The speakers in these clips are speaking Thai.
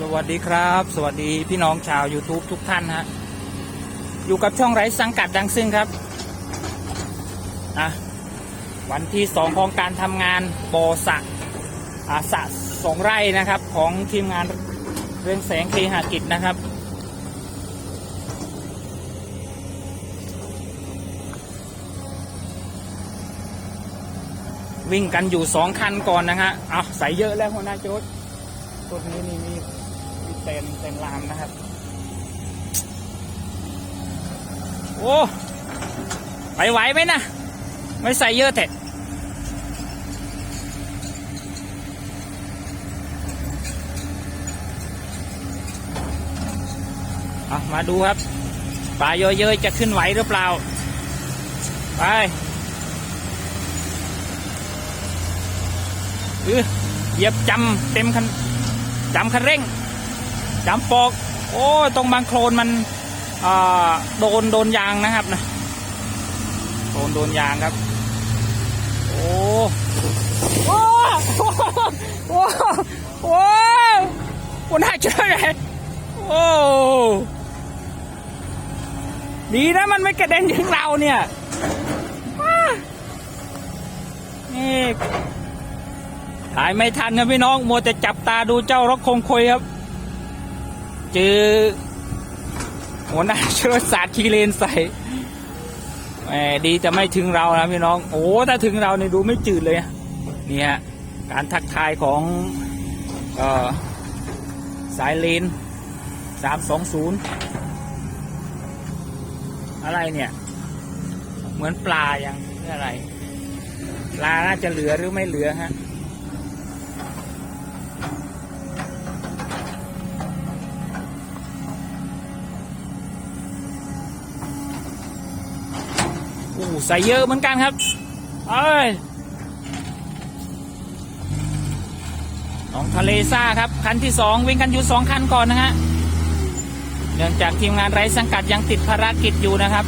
สวัสดีครับ สวัสดีพี่น้องชาว YouTube ทุกท่านฮะอยู่กับช่องไร้สังกัดดังซึ่งครับอะวันที่สองของการทำงานบอสะอาสะสองไร่นะครับ ของทีมงานเรื่องแสงเคหกิจนะครับ วิ่งกันอยู่สองคันก่อนนะฮะเอาใส่เยอะแล้วหัวหน้าโจ๊ดตัวนี้นี่ เต็นเต็นลามนะครับ โอ้ไปไหวไหมนะ ไม่ใส่เยอะเถอะมาดูครับปลาเยอะๆจะขึ้นไหวหรือเปล่า ไปเออเหยียบจำเต็มคันจำคันเร่ง จำปอก โอ้ยตรงบางโคลนมันโดนโดนยางนะครับนะโดนโดนยางครับ โอ้โอ้โอ้โอ้โอ้น่าเชื่อเลยโอ้ดีนะมันไม่กระเด็นถึงเราเนี่ยนี่ถ่ายไม่ทันครับพี่น้อง มัวแต่จับตาดูเจ้ารกคงคอยครับ เจอหัวหน้าชื้อศาสตร์คีเลนใส่แหมดีจะไม่ถึงเรานะพี่น้อง โอ้ถ้าถึงเราเนี่ยดูไม่จืดเลยนี่ฮะการทักทายของออสายเลนสามสองศูนย์อะไรเนี่ย เหมือนปลาอย่างนี่อะไร ปลาน่าจะเหลือหรือไม่เหลือฮะ ใส่เยอะเหมือนกันครับเอ้ยน้องทะเลซ่าครับ คันที่สองวิ่งกันอยู่สองคันก่อนนะฮะเนื่องจากทีมงานไร้สังกัดยังติดภารกิจอยู่นะครับ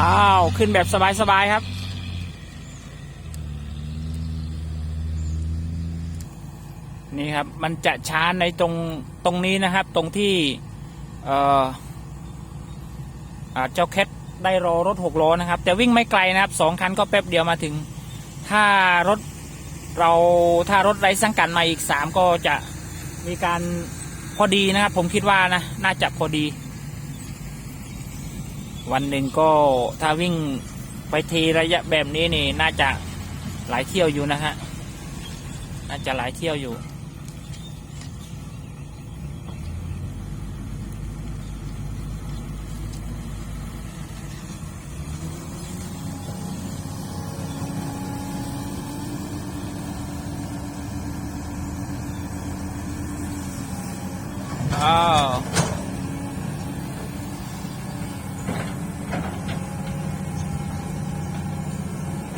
อ้าว ขึ้นแบบสบายๆครับ นี่ครับ มันจะช้าในตรงตรงนี้นะครับ ตรงที่เอ่อเจ้าแคทได้รอรถหกล้อนะครับ แต่วิ่งไม่ไกลนะครับสองคันก็แป๊บเดียวมาถึง ถ้ารถเราถ้ารถไร้สังกัดมาอีกสามก็จะมีการพอดีนะครับ ผมคิดว่านะ น่าจะพอดี วันหนึ่งก็ถ้าวิ่งไปทีระยะแบบนี้นี่ น่าจะหลายเที่ยวอยู่นะฮะ น่าจะหลายเที่ยวอยู่ อ้าว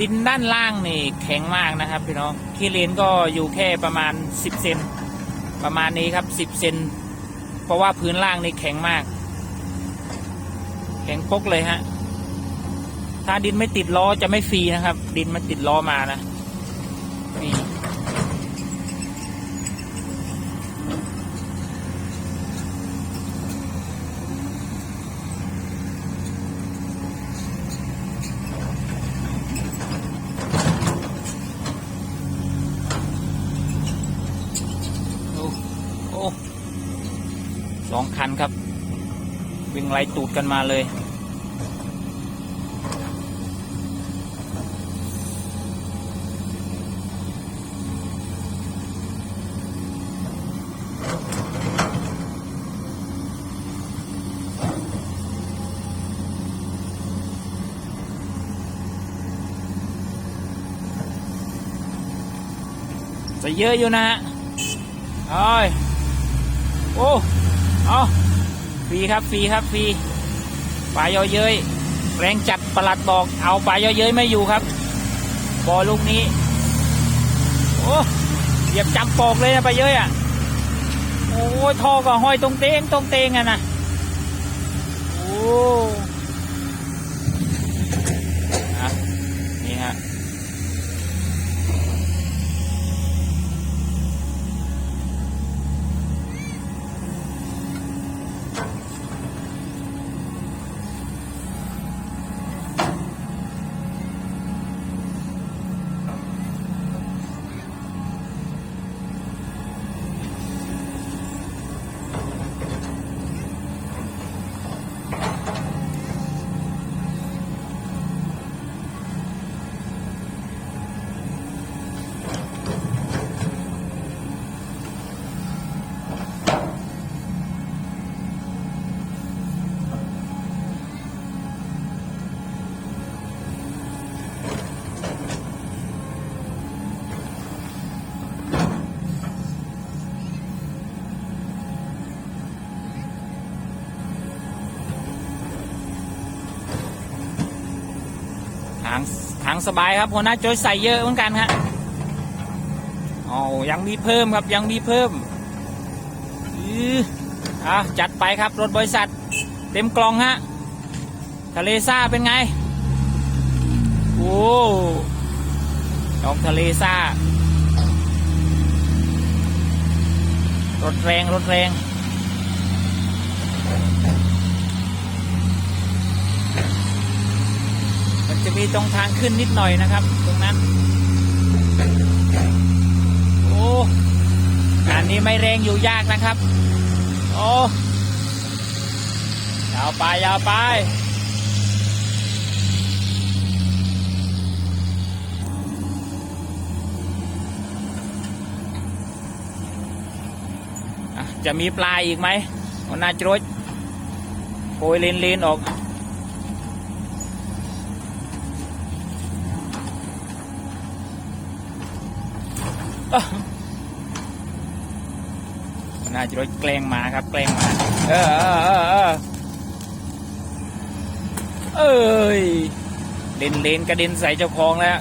ดินด้านล่างนี่แข็งมากนะครับพี่น้องคีเลนก็อยู่แค่ประมาณ 10 เซนประมาณนี้ครับ 10 เซนเพราะว่าพื้นล่างนี่แข็งมาก แข็งปกเลยฮะ ถ้าดินไม่ติดล้อจะไม่ฟรีนะครับ ดินมันติดล้อมานะนี่ โอ้โอ้สอง คันครับ วิ่งไล่ตูดกันมาเลย จะเยอะอยู่นะฮะโอ้ยโอ้ เอาฟรีครับฟรีครับฟรีปลาเยอะเย้ยแรงจัดประหลัดบอกเอาไปเยอะๆไม่อยู่ครับบอลลูกนี้ โอ้เหยียบจำปอกเลยนะไปเยอะอะโอ้ท่อก็ห้อยตรงเตงตรงเตงอะนะโอ้ สบายครับหัวหน้าโจยใส่เยอะเหมือนกันฮะอ๋อยังมีเพิ่มครับยังมีเพิ่มอืออะจัดไปครับรถบริษัท เต็มกล่องฮะทะเลซ่าเป็นไง โอ้ดอกทะเลซ่ารถแรงรถแรงะมีตรงทางขึ้นนิดหน่อยนะครับ ตรงนั้น โอ้การนี้ไม่แรงอยู่ยากนะครับ โอ้ยาวไปยาวไปจะมีปลาอีกไหมหัวหน้าจรดโปรยเลนเลนออก น่าจะรถแกล้งมาครับ แกล้งมาเออเออเออเออเอ้ยเลนเลนกระเด็นใส่เจ้าของแล้ว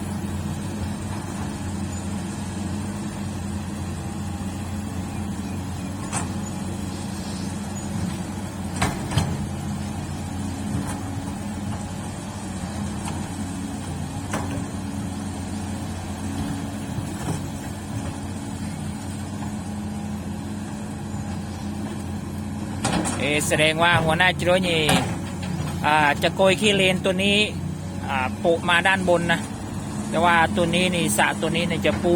เอแสดงว่าหัวหน้าจิโร่นี่จะโกยขี้เลนตัวนี้ปูมาด้านบนนะ แต่ว่าตัวนี้นี่สะตัวนี้เนี่ยจะปู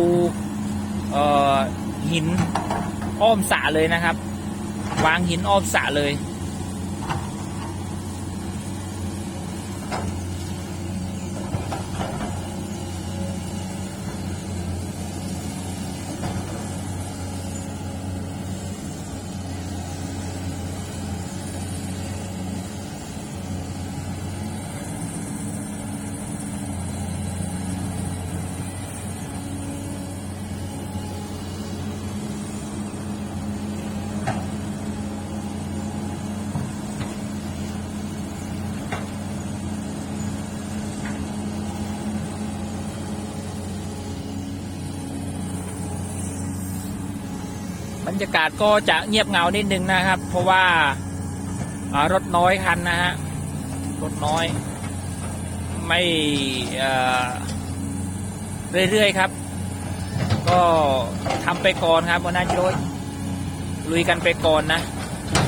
หินอ้อมสะเลยนะครับ วางหินอ้อมสะเลย บรรยากาศก็จะเงียบเหงานิดนึงนะครับ เพราะว่ารถน้อยคันนะฮะรถน้อย ไม่เรื่อยๆครับ ก็ทำไปก่อนครับวันนั้นโยยลุยกันไปก่อนนะ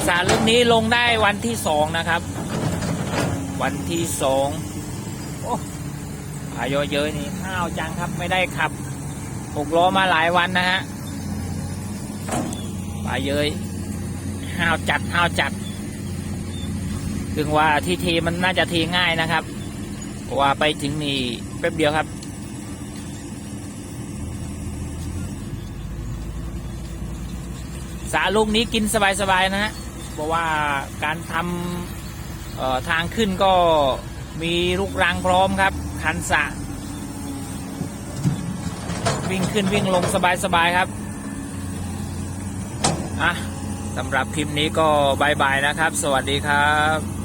สารลูกนี้ลงได้วันที่สองนะครับ วันที่สองโอ้พายเยอะๆนี่ข้าวจังครับ ไม่ได้ขับหกล้อมาหลายวันนะฮะ ปลาเย้ยห้าวจัดห้าวจัดถึงว่าที่เทมันน่าจะเทง่ายนะครับว่าไปถึงนี่แป๊บเดียวครับสาลูกนี้กินสบายๆนะฮะเพราะว่าการทำทางขึ้นก็มีลูกรังพร้อมครับ คันสะ วิ่งขึ้นวิ่งลงสบายๆครับ อะสำหรับคลิปนี้ก็บายบายนะครับ สวัสดีครับ